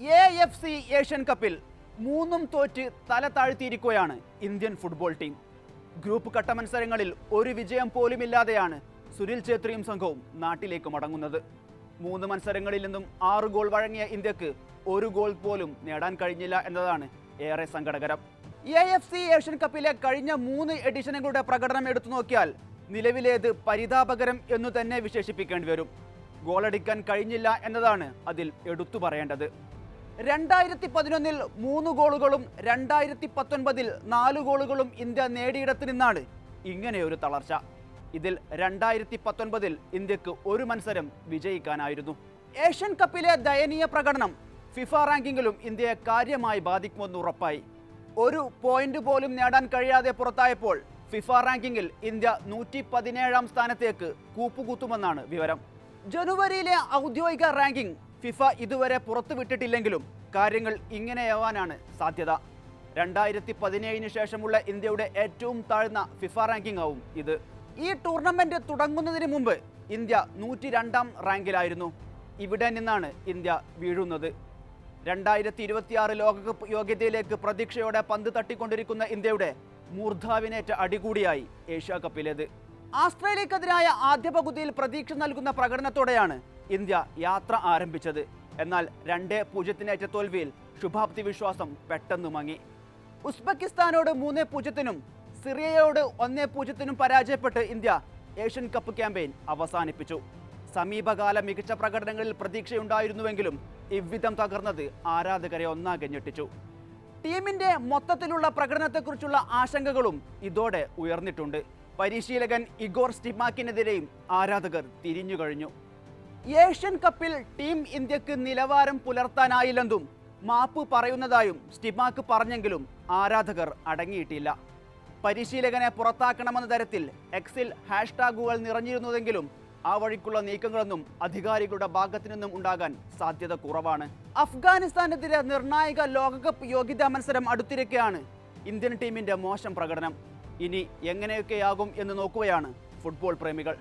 A F C Asian കപ്പിൽ മൂന്നും തോറ്റ് തല താഴ്ത്തിയിരിക്കുകയാണ് ഇന്ത്യൻ ഫുട്ബോൾ ടീം ഗ്രൂപ്പ് ഘട്ട മത്സരങ്ങളിൽ ഒരു വിജയം പോലുമില്ലാതെയാണ് സുനിൽ ഛേത്രിയും സംഘവും നാട്ടിലേക്ക് മടങ്ങുന്നത്. മൂന്ന് മത്സരങ്ങളിൽ നിന്നും ആറ് ഗോൾ വഴങ്ങിയ ഇന്ത്യയ്ക്ക് ഒരു ഗോൾ പോലും നേടാൻ കഴിഞ്ഞില്ല എന്നതാണ് ഏറെ സങ്കടകരം. എ എഫ് സി ഏഷ്യൻ കപ്പിലെ കഴിഞ്ഞ മൂന്ന് എഡിഷനുകളുടെ പ്രകടനം എടുത്തു നോക്കിയാൽ നിലവിലേത് പരിതാപകരം എന്നു തന്നെ വിശേഷിപ്പിക്കേണ്ടി വരും. ഗോളടിക്കാൻ കഴിഞ്ഞില്ല എന്നതാണ് അതിൽ എടുത്തു പറയേണ്ടത്. രണ്ടായിരത്തി പതിനൊന്നിൽ മൂന്ന് ഗോളുകളും രണ്ടായിരത്തി പത്തൊൻപതിൽ നാല് ഗോളുകളും ഇന്ത്യ നേടിയിടത്ത് നിന്നാണ്. ഇങ്ങനെയൊരു തളർച്ച. ഇതിൽ രണ്ടായിരത്തി പത്തൊൻപതിൽ ഇന്ത്യയ്ക്ക് ഒരു മത്സരം വിജയിക്കാനായിരുന്നു. ഏഷ്യൻ കപ്പിലെ ദയനീയ പ്രകടനം ഫിഫ റാങ്കിങ്ങിലും ഇന്ത്യയെ കാര്യമായി ബാധിക്കുമെന്ന് ഉറപ്പായി. ഒരു പോയിന്റ് പോലും നേടാൻ കഴിയാതെ പുറത്തായപ്പോൾ ഫിഫ റാങ്കിങ്ങിൽ ഇന്ത്യ നൂറ്റി പതിനേഴാം സ്ഥാനത്തേക്ക് കൂപ്പുകൂത്തുമെന്നാണ് വിവരം. ജനുവരിയിലെ ഔദ്യോഗിക റാങ്കിംഗ് ഫിഫ ഇതുവരെ പുറത്തുവിട്ടിട്ടില്ലെങ്കിലും കാര്യങ്ങൾ ഇങ്ങനെയാവാനാണ് സാധ്യത. രണ്ടായിരത്തി പതിനേഴിന് ശേഷമുള്ള ഇന്ത്യയുടെ ഏറ്റവും താഴ്ന്ന ഫിഫ റാങ്കിംഗ് ആവും ഇത്. ഈ ടൂർണമെന്റ് തുടങ്ങുന്നതിന് മുമ്പ് ഇന്ത്യ നൂറ്റി രണ്ടാം റാങ്കിലായിരുന്നു. ഇവിടെ നിന്നാണ് ഇന്ത്യ വീഴുന്നത്. രണ്ടായിരത്തി ഇരുപത്തിയാറ് ലോകകപ്പ് യോഗ്യതയിലേക്ക് പ്രതീക്ഷയോടെ പന്ത് തട്ടിക്കൊണ്ടിരിക്കുന്ന ഇന്ത്യയുടെ മൂർധാവിനേറ്റ അടികൂടിയായി ഏഷ്യ കപ്പിലേത് ആസ്ട്രേലിയക്കെതിരായ ആദ്യ പകുതിയിൽ പ്രതീക്ഷ നൽകുന്ന പ്രകടനത്തോടെയാണ് ഇന്ത്യ യാത്ര ആരംഭിച്ചത്. എന്നാൽ രണ്ടേ പൂജ്യത്തിനേറ്റ തോൽവിയിൽ ശുഭാപ്തി വിശ്വാസം പെട്ടെന്ന് മങ്ങി. ഉസ്ബെക്കിസ്ഥാനോട് മൂന്നേ പൂജ്യത്തിനും സിറിയയോട് ഒന്നേ പൂജ്യത്തിനും പരാജയപ്പെട്ട് ഇന്ത്യ ഏഷ്യൻ കപ്പ് ക്യാമ്പയിൻ അവസാനിപ്പിച്ചു. സമീപകാല മികച്ച പ്രകടനങ്ങളിൽ പ്രതീക്ഷയുണ്ടായിരുന്നുവെങ്കിലും ഇவ்விധം തകർന്നത് ആരാധകരെ ഒന്നാകെ ഞെട്ടിച്ചു. ടീമിന്റെ മൊത്തത്തിലുള്ള പ്രകടനത്തെക്കുറിച്ചുള്ള ആശങ്കകളും ഇതോടെ ഉയർന്നിട്ടുണ്ട്. പരിശീലകൻ ഇഗോർ സ്റ്റിമാക്കിനെതിരെയും ആരാധകർ തിരിഞ്ഞു കഴിഞ്ഞു ഏഷ്യൻ കപ്പിൽ ടീം ഇന്ത്യയ്ക്ക് നിലവാരം പുലർത്താനായില്ലെന്നും മാപ്പ് പറയുന്നതായും സ്റ്റിമാക്ക് പറഞ്ഞെങ്കിലും ആരാധകർ അടങ്ങിയിട്ടില്ല. പരിശീലകനെ പുറത്താക്കണമെന്ന തരത്തിൽ എക്സിൽ ഹാഷ്ടാഗുകൾ നിറഞ്ഞിരുന്നതെങ്കിലും ആ വഴിക്കുള്ള നീക്കങ്ങളൊന്നും അധികാരികളുടെ ഭാഗത്തു നിന്നും ഉണ്ടാകാൻ സാധ്യത കുറവാണ്. അഫ്ഗാനിസ്ഥാനെതിരെ നിർണായക ലോകകപ്പ് യോഗ്യതാ മത്സരം അടുത്തിരിക്കെയാണ് ഇന്ത്യൻ ടീമിന്റെ മോശം പ്രകടനം. ഇനി എങ്ങനെയൊക്കെയാകും എന്ന് നോക്കുകയാണ് ഫുട്ബോൾ പ്രേമികൾ.